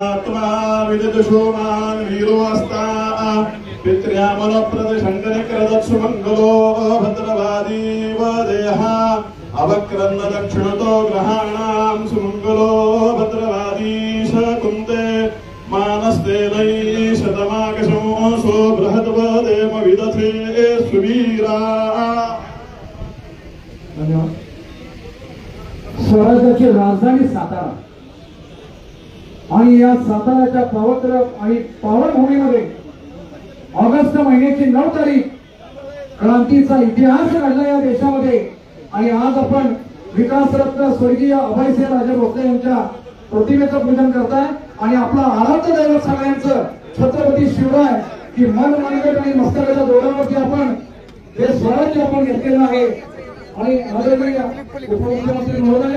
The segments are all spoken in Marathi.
आत्मा विदितशोमान् वीरो अस्ता पित्र्यामलप्रदशङ्करक्रदत्सु मङ्गलो भद्रवादीव देह अवक्रन्द दक्षिणतो ग्रहाणां सुमङ्गलो भद्रवादीश कुन्ते मानस्तेनै शतमाकशो सो बृहद्वदेम विदथे सुवीरा धन्यवाद स्वराज्याची राजधानी सातारा आणि या साताऱ्याच्या पवित्र आणि पावनभूमीमध्ये ऑगस्ट महिन्याची नऊ तारीख क्रांतीचा इतिहास घडला या देशामध्ये. आणि आज आपण विकासरत्न स्वर्गीय अभयसिंह राजे भोसले यांच्या प्रतिमेचं पूजन करताय. आणि आपला आराध्य दैवत सगळ्यांचं छत्रपती शिवराय की मन मनगट आणि मस्तकाच्या दोऱ्यावरती आपण हे स्वराज्य आपण घेतलेलं आहे. आणि उपमुख्यमंत्री महोदय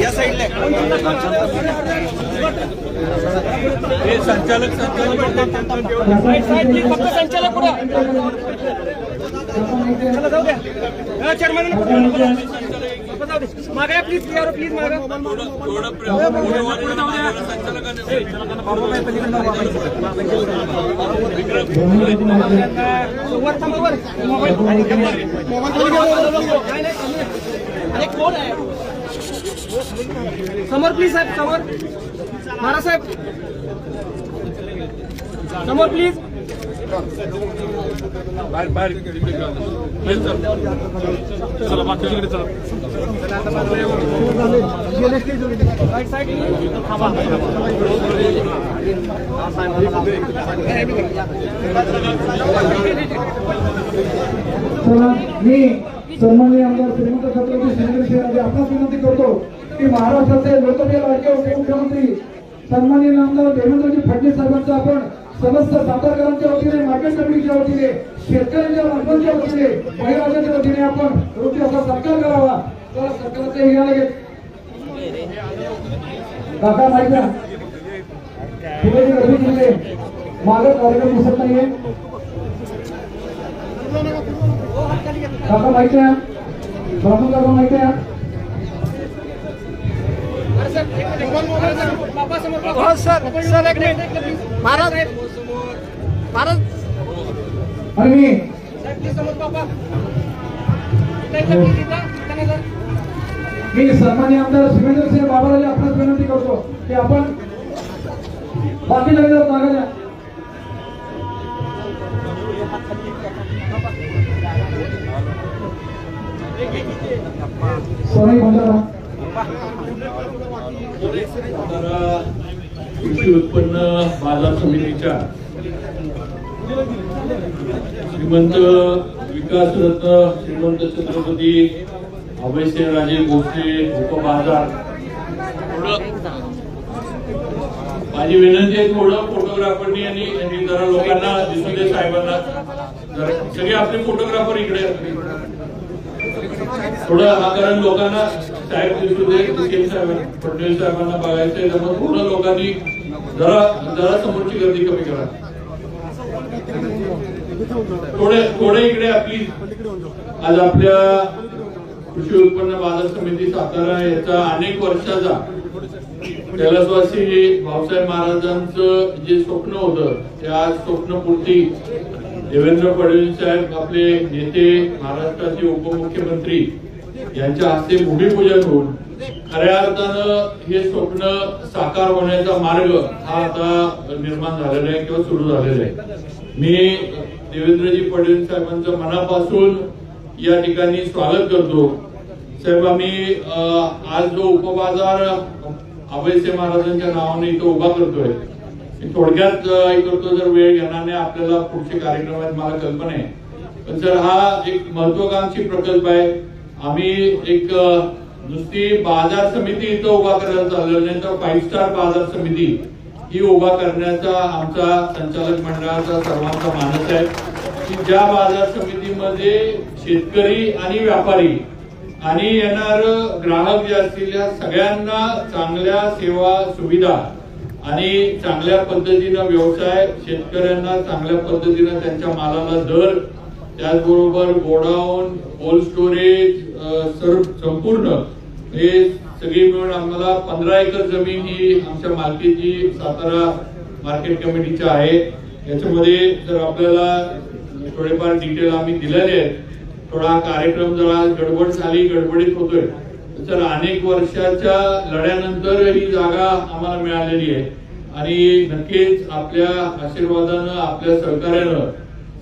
या साईडला. संचालक फक्त संचालक पुढं चला जाऊ द्या चेअरमॅन मागा प्लीज प्लीज मागा. वर थांबा वर मोबाईल अरे कोण आहे समोर प्लीज साहेब समोर. महाराज साहेब. समोर प्लीज राईट साईड चला मी सन्माननीय आमदार श्रीमंत छत्रपती शिंदे शहराचे आपणास विनंती करतो की महाराष्ट्राचे लोकप्रिय राज्य उपमुख्यमंत्री सन्माननीय आमदार देवेंद्रजी फडणवीस साहेबांचा आपण समस्त सातारकरांच्या वतीने मार्केट कमिटीच्या वतीने शेतकऱ्यांच्या माध्यमांच्या वतीने महिलांच्या वतीने आपण योग्य असा सत्कार करावा. तर सरकारचे घ्यायला घेत काका माहिती द्या. पुढे जी गर्दी केली कार्यक्रम दिसत नाहीये. काका माहिती आहे? ब्राह्मण काका माहिती आहे? हो सर सर एक मिनिट. महाराज महाराज. आणि मी मी सन्मान्य आमदार शिवेंद्र सिंह बाबाराजे आपणास विनंती करतो की आपण बाकी लगेच जागा द्या. सोनाई तर कृषी उत्पन्न बाजार समितीच्या श्रीमंत विकासरत्न श्रीमंत छत्रपती अभयसिंहराजे भोसले उपबाजार माझी विनंती आहे थोडं फोटोग्राफरनी आणि जरा लोकांना दिसू दे साहेबांना सगळे आपले फोटोग्राफर इकडे थोडं कारण लोकांना साहेब दिसू फडणवीस साहेबांना बघायचंय त्यामुळे पूर्ण लोकांनी जरा जरा समोरची गर्दी कमी करा. थोडे थोडे इकडे आपली आज आपल्या कृषी उत्पन्न बाजार समिती सातारा याचा अनेक वर्षाचा कैलासवासी भाऊसाहेब महाराजांचं जे स्वप्न होतं ते आज स्वप्नपूर्ती. देवेंद्र फडणवीस साहेब आपले नेते महाराष्ट्राचे उपमुख्यमंत्री. यांच्या हस्ते भूमिपूजन होऊन खऱ्या अर्थानं हे स्वप्न साकार होण्याचा मार्ग हा आता निर्माण झालेला आहे किंवा सुरू झालेला आहे. मी देवेंद्रजी फडणवीस साहेबांचं मनापासून या ठिकाणी स्वागत करतो. साहेब आम्ही आज जो उपबाजार अभयसे महाराजांच्या नावाने इथं उभा करतोय थोडक्यात हे करतो जर वेळ घेणार नाही आपल्याला पुढचे कार्यक्रम आहेत मला कल्पना आहे. पण सर हा एक महत्वाकांक्षी प्रकल्प आहे. आम्ही एक नुसती बाजार समिती इथं उभा करायला चाललो नाही तर फाईव्ह स्टार बाजार समिती ही उभा करण्याचा आमचा संचालक मंडळाचा सर्वांचा मानस आहे की ज्या बाजार समितीमध्ये शेतकरी आणि व्यापारी आणि येणार ग्राहक जे असतील या सगळ्यांना चांगल्या सेवा सुविधा आणि चांगल्या पद्धतीनं व्यवसाय शेतकऱ्यांना चांगल्या पद्धतीनं त्यांच्या मालाला दर त्याचबरोबर गोडाऊन कोल्ड स्टोरेज सर्व संपूर्ण हे सगळी मिळून आम्हाला पंधरा एकर जमीन ही आमच्या मालकीची सातारा मार्केट कमिटीची आहे. याच्यामध्ये जर आपल्याला थोडेफार डिटेल आम्ही दिलेले आहेत थोडा कार्यक्रम जरा गडबड झाली गडबडीत होतोय तर अनेक वर्षाच्या लढ्यानंतर ही जागा आम्हाला मिळालेली आहे. आणि नक्कीच आपल्या आशीर्वादानं आपल्या सहकार्यानं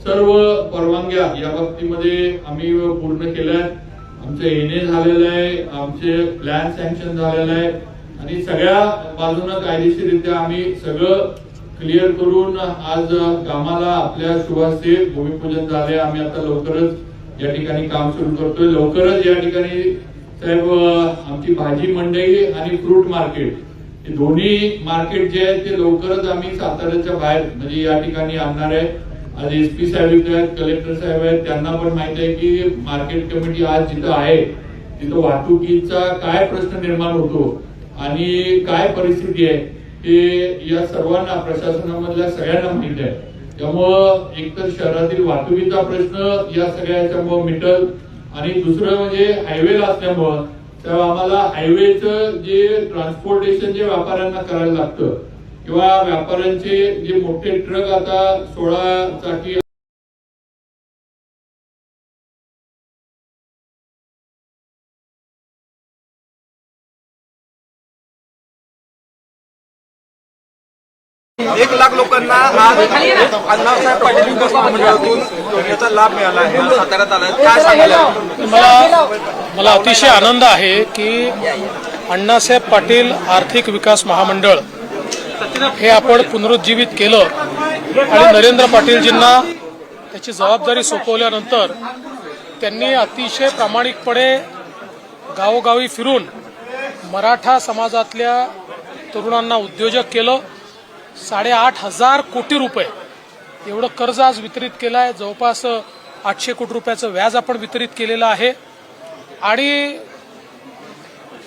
सर्व परवानग्या या बाबतीमध्ये आम्ही पूर्ण केल्या आमचं येणे झालेलं आहे आमचे प्लॅन सँक्शन झालेलं आहे. आणि सगळ्या बाजूनं कायदेशीररित्या आम्ही सगळं क्लिअर करून आज कामाला आपल्या शुभास्ते भूमिपूजन झाले. आम्ही आता लवकरच या ठिकाणी काम सुरू करतोय. लवकरच या ठिकाणी साहेब आमची भाजी मंडई आणि फ्रूट मार्केट हे दोन्ही मार्केट जे आहे ते लवकरच आम्ही साताऱ्याच्या बाहेर म्हणजे या ठिकाणी आणणार आहे. आज एस पी साहेब इथे आहेत कलेक्टर साहेब आहेत त्यांना पण माहीत आहे की मार्केट कमिटी आज जिथं आहे तिथं वाहतुकीचा काय प्रश्न निर्माण होतो आणि काय परिस्थिती आहे ते या सर्वांना प्रशासनामधल्या सगळ्यांना माहीत आहे. त्यामुळं एकतर शहरातील वाहतुकीचा प्रश्न या सगळ्याच्यामुळं मिटल आणि दुसरं म्हणजे हायवेला असल्यामुळं तेव्हा आम्हाला हायवेचं जे ट्रान्सपोर्टेशन जे व्यापाऱ्यांना करायला लागतं किंवा व्यापाऱ्यांचे जे मोठे ट्रक आता सोळा चाकी एक लाख लोकांना आज अण्णासाहेब पाटील विकास महामंडळातून योजनेचा लाभ मिळाला आहे साताऱ्यात आला काय सांगायला मला मला अतिशय आनंद आहे की अण्णासाहेब पाटील आर्थिक विकास महामंडळ हे आपण पुनरुज्जीवित केलं आणि नरेंद्र पाटीलजींना त्याची जबाबदारी सोपवल्यानंतर त्यांनी अतिशय प्रामाणिकपणे गावोगावी फिरून मराठा समाजातल्या तरुणांना उद्योजक केलं. साडेआठ हजार कोटी रुपये एवढं कर्ज आज वितरित केलं आहे जवळपास आठशे कोटी रुपयाचं व्याज आपण वितरित केलेलं आहे. आणि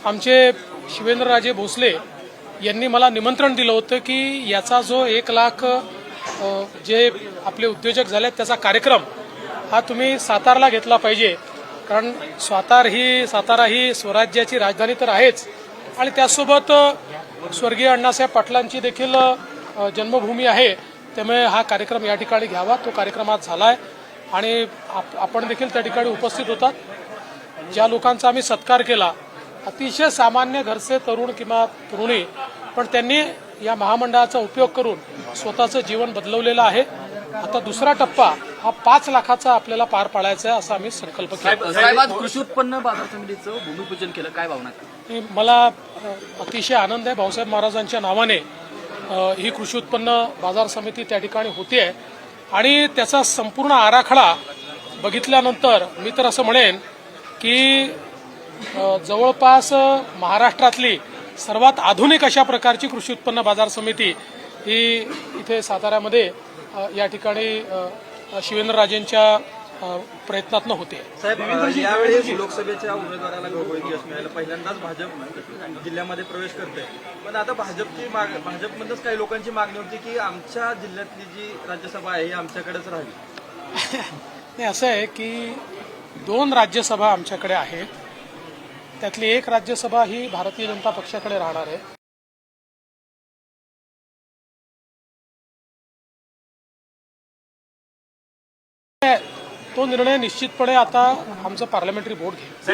आमचे शिवेंद्रराजे भोसले यांनी मला निमंत्रण दिलं होतं की याचा जो एक लाख जे आपले उद्योजक झाले आहेत, त्याचा कार्यक्रम हा तुम्ही सातारला घेतला पाहिजे. कारण सातार ही सातारा ही स्वराज्याची राजधानी तर आहेच. आणि त्यासोबत स्वर्गीय अण्णासाहेब पाटलांची देखील जन्मभूमी आहे. त्यामुळे हा कार्यक्रम या ठिकाणी घ्यावा. तो कार्यक्रम आज झाला आहे आणि आप- आपण देखील त्या ठिकाणी उपस्थित होतात. ज्या लोकांचा आम्ही सत्कार केला अतिशय सामान्य घरचे तरुण किंवा तरुणी पण त्यांनी या महामंडळाचा उपयोग करून स्वतःचं जीवन बदलवलेलं आहे. आता दुसरा टप्पा हा पाच लाखाचा आपल्याला पार पाडायचा आहे असा आम्ही संकल्प केला. कृषी उत्पन्न बाजार समितीचं भूमिपूजन केलं. काय भावना? मला अतिशय आनंद आहे. भाऊसाहेब महाराजांच्या नावाने ही कृषी उत्पन्न बाजार समिती त्या ठिकाणी होती आहे. आणि त्याचा संपूर्ण आराखडा बघितल्यानंतर मी तर असं म्हणेन की जवळपास महाराष्ट्रातली सर्वात आधुनिक अशा प्रकारची कृषी उत्पन्न बाजार समिती ही इथे साताऱ्यामध्ये या ठिकाणी शिवेंद्रराजेंच्या प्रयत्नातनं होते. साहेब अ, यावेळेस लोकसभेच्या उमेदवाराला मिळालं. पहिल्यांदाच भाजप जिल्ह्यामध्ये प्रवेश करते पण आता भाजपची माग भाजपमधूनच काही लोकांची मागणी होती की आमच्या जिल्ह्यातली जी राज्यसभा आहे ही आमच्याकडेच राहावी नाही असं आहे की दोन राज्यसभा आमच्याकडे आहेत. त्यातली एक राज्यसभा ही भारतीय जनता पक्षाकडे राहणार आहे. तो निर्णय निश्चितपणे आता आमचं पार्लमेंटरी बोर्ड घेईल.